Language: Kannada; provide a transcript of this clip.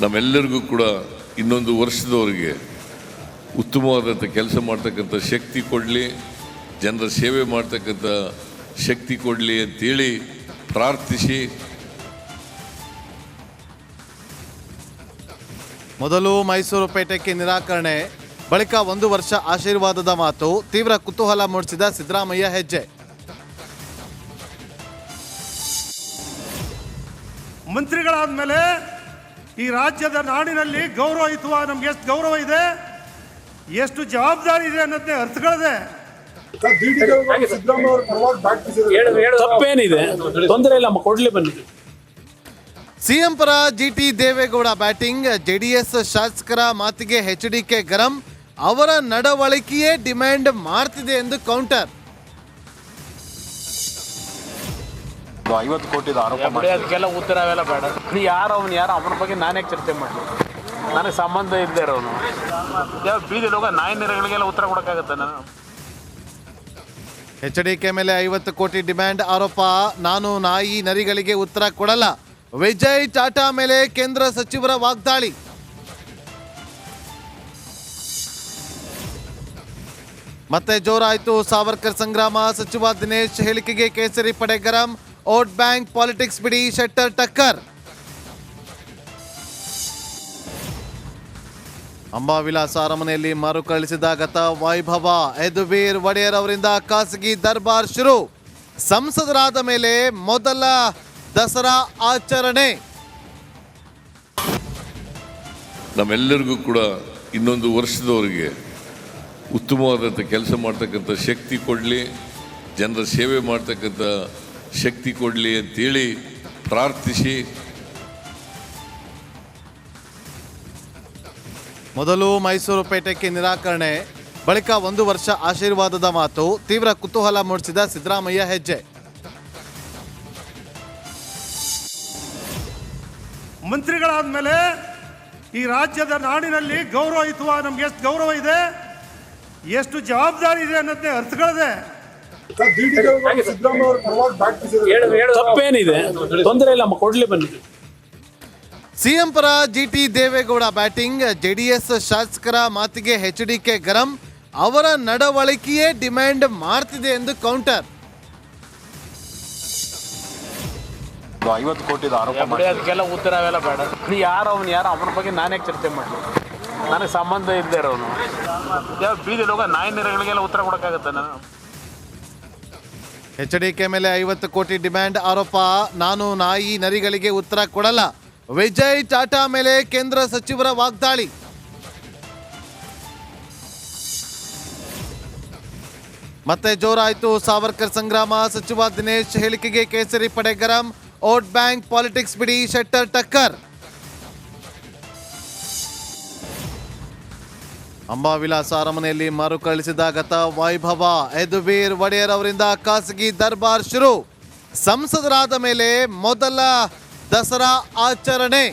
ನಮ್ಮೆಲ್ಲರಿಗೂ ಕೂಡ ಇನ್ನೊಂದು ವರ್ಷದವರೆಗೆ ಉತ್ತಮವಾದಂಥ ಕೆಲಸ ಮಾಡ್ತಕ್ಕಂಥ ಶಕ್ತಿ ಕೊಡಲಿ ಜನರ ಸೇವೆ ಮಾಡ್ತಕ್ಕಂಥ ಶಕ್ತಿ ಕೊಡಲಿ ಅಂತೇಳಿ ಪ್ರಾರ್ಥಿಸಿ. ಮೊದಲು ಮೈಸೂರು ಪೇಟೆಗೆ ನಿರಾಕರಣೆ ಬಳಿಕ ಒಂದು ವರ್ಷ ಆಶೀರ್ವಾದದ ಮಾತು ತೀವ್ರ ಕುತೂಹಲ ಮೂಡಿಸಿದ ಸಿದ್ದರಾಮಯ್ಯ ಹೆಜ್ಜೆ. ಮಂತ್ರಿಗಳಾದ್ಮೇಲೆ ಈ ರಾಜ್ಯದ ನಾಡಿನಲ್ಲಿ ಗೌರವ ಇತ್ತು ನಮ್ಗೆ ಎಷ್ಟು ಗೌರವ ಇದೆ ಎಷ್ಟು ಜವಾಬ್ದಾರಿ ಇದೆ ಅನ್ನೋದನ್ನೇ ಅರ್ಥಗಳದೆ. ತಪ್ಪೇನಿದೆ. ತೊಂದರೆ ಇಲ್ಲ ಕೊಡ್ಲಿ ಬನ್ನಿ. ಸಿಎಂ ಪರ ಜಿಟಿ ದೇವೇಗೌಡ ಬ್ಯಾಟಿಂಗ್ ಜೆಡಿಎಸ್ ಶಾಸಕರ ಮಾತಿಗೆ ಎಚ್ ಡಿ ಕೆ ಗರಂ ಅವರ ನಡವಳಿಕೆಯೇ ಡಿಮ್ಯಾಂಡ್ ಮಾಡ್ತಿದೆ ಎಂದು ಕೌಂಟರ್. ಐವತ್ತು ಕೋಟಿದ ಆರೋಪ ಮಾಡಿ ಅದಕ್ಕೆಲ್ಲ ಉತ್ತರ ಅವೆಲ್ಲ ಬೇಡ. ನೀ ಯಾರು ಅವ್ನು ಯಾರು ಅವನ ಬಗ್ಗೆ ನಾನೇ ಚರ್ಚೆ ಮಾಡಲಿ. ನನಗೆ ಸಂಬಂಧ ಇದ್ದೇ ಇರೋನು. ಯಾವ ಬೀದಿ ಲೋಕ ನಾಯಿ ನೆರೆಗಳಿಗೆಲ್ಲ ಉತ್ತರ ಕೊಡೋಕ್ಕಾಗತ್ತೆ ನಾನು? ಕೆ ಮೇಲೆ ಐವತ್ತು ಕೋಟಿ ಡಿಮ್ಯಾಂಡ್ ಆರೋಪ. ನಾನು ನಾಯಿ ನರಿಗಳಿಗೆ ಉತ್ತರ ಕೊಡಲ್ಲ. ವಿಜಯ್ ಟಾಟಾ ಮೇಲೆ ಕೇಂದ್ರ ಸಚಿವರ ವಾಗ್ದಾಳಿ. ಮತ್ತೆ ಜೋರಾಯಿತು ಸಾವರ್ಕರ್ ಸಂಗ್ರಾಮ. ಸಚಿವ ದಿನೇಶ್ ಹೇಳಿಕೆಗೆ ಕೇಸರಿ ಪಡೆ ಗರಂ. ಓಟ್ ಬ್ಯಾಂಕ್ ಪಾಲಿಟಿಕ್ಸ್ ಬಿಡಿ, ಶೆಟ್ಟರ್ ಟಕ್ಕರ್. ಅಂಬಾವಿಲಾಸ ಅರಮನೆಯಲ್ಲಿ ಮರುಕಳಿಸಿದ ಗತ ವೈಭವ. ಯದುವೀರ್ ಒಡೆಯರ್ ಅವರಿಂದ ಖಾಸಗಿ ದರ್ಬಾರ್ ಶುರು. ಸಂಸದರಾದ ಮೇಲೆ ಮೊದಲ ದಸರಾ ಆಚರಣೆ. ನಮ್ಮೆಲ್ಲರಿಗೂ ಕೂಡ ಇನ್ನೊಂದು ವರ್ಷದವರೆಗೆ ಉತ್ತಮವಾದಂಥ ಕೆಲಸ ಮಾಡ್ತಕ್ಕಂಥ ಶಕ್ತಿ ಕೊಡಲಿ, ಜನರ ಸೇವೆ ಮಾಡ್ತಕ್ಕಂಥ ಶಕ್ತಿ ಕೊಡಲಿ ಅಂತೇಳಿ ಪ್ರಾರ್ಥಿಸಿ. ಮೊದಲು ಮೈಸೂರು ಪೇಟೆಗೆ ನಿರಾಕರಣೆ ಬಳಿಕ ಒಂದು ವರ್ಷ ಆಶೀರ್ವಾದದ ಮಾತು ತೀವ್ರ ಕುತೂಹಲ ಮೂಡಿಸಿದ ಸಿದ್ದರಾಮಯ್ಯ ಹೆಜ್ಜೆ. ಮಂತ್ರಿಗಳಾದ್ಮೇಲೆ ಈ ರಾಜ್ಯದ ನಾಡಿನಲ್ಲಿ ಗೌರವಯುತವ ನಮ್ಗೆ ಎಷ್ಟು ಗೌರವ ಇದೆ ಎಷ್ಟು ಜವಾಬ್ದಾರಿ ಇದೆ ಅನ್ನೋದನ್ನೇ ಅರ್ಥಗಳದೆ. ತಪ್ಪೇನಿದೆ. ತೊಂದರೆ ಇಲ್ಲ ಕೊಡ್ಲಿ ಬನ್ನಿ. ಸಿಎಂ ಪರ ಜಿಟಿ ದೇವೇಗೌಡ ಬ್ಯಾಟಿಂಗ್ ಜೆಡಿಎಸ್ ಶಾಸಕರ ಮಾತಿಗೆ ಕೆ ಗರಂ ಅವರ ನಡವಳಿಕೆಯೇ ಡಿಮ್ಯಾಂಡ್ ಮಾಡ್ತಿದೆ ಎಂದು ಕೌಂಟರ್. ಐವತ್ತು ಕೋಟಿದ ಆರೋಪ ಮಾಡಿ ಅದಕ್ಕೆಲ್ಲ ಉತ್ತರ ಅವೆಲ್ಲ ಬೇಡ. ನೀ ಯಾರು ಅವನು ಯಾರು ಅವನ ಬಗ್ಗೆ ನಾನೇ ಚರ್ಚೆ ಮಾಡಲಿ ನನಗೆ ಸಂಬಂಧ ಇದ್ದೇ ಇರೋನು. ಯಾವ ಬೀದಿ ಲೋಕ ನಾಯಿ ನೆರೆಗಳಿಗೆಲ್ಲ ಉತ್ತರ ಕೊಡೋಕ್ಕಾಗತ್ತೆ ನಾನು? ಎಚ್ಡಿಕೆ ಮೇಲೆ ಐವತ್ತು ಕೋಟಿ ಡಿಮ್ಯಾಂಡ್ ಆರೋಪ. ನಾನು ನಾಯಿ ನರಿಗಳಿಗೆ ಉತ್ತರ ಕೊಡಲ್ಲ. ವಿಜಯ್ ಟಾಟಾ ಮೇಲೆ ಕೇಂದ್ರ ಸಚಿವರ ವಾಗ್ದಾಳಿ. ಮತ್ತೆ ಜೋರಾಯಿತು. ಸಾವರ್ಕರ್ ಸಂಗ್ರಾಮ ಸಚಿವ ದಿನೇಶ್ ಹೇಳಿಕೆಗೆ ಕೇಸರಿ ಪಡೆ ಗರಂ. ಓಟ್ ಬ್ಯಾಂಕ್ ಪಾಲಿಟಿಕ್ಸ್ ಬಿಡಿ ಶೆಟ್ಟರ್ ಟಕ್ಕರ್. ಅಂಬಾವಿಲಾಸ ಅರಮನೆಯಲ್ಲಿ ಮರುಕಳಿಸಿದ ಗತ ವೈಭವ. ಯದುವೀರ್ ಒಡೆಯರ್ ಅವರಿಂದ ಖಾಸಗಿ ದರ್ಬಾರ್ ಶುರು. ಸಂಸದರಾದ ಮೇಲೆ ಮೊದಲ ದಸರಾ ಆಚರಣೆ.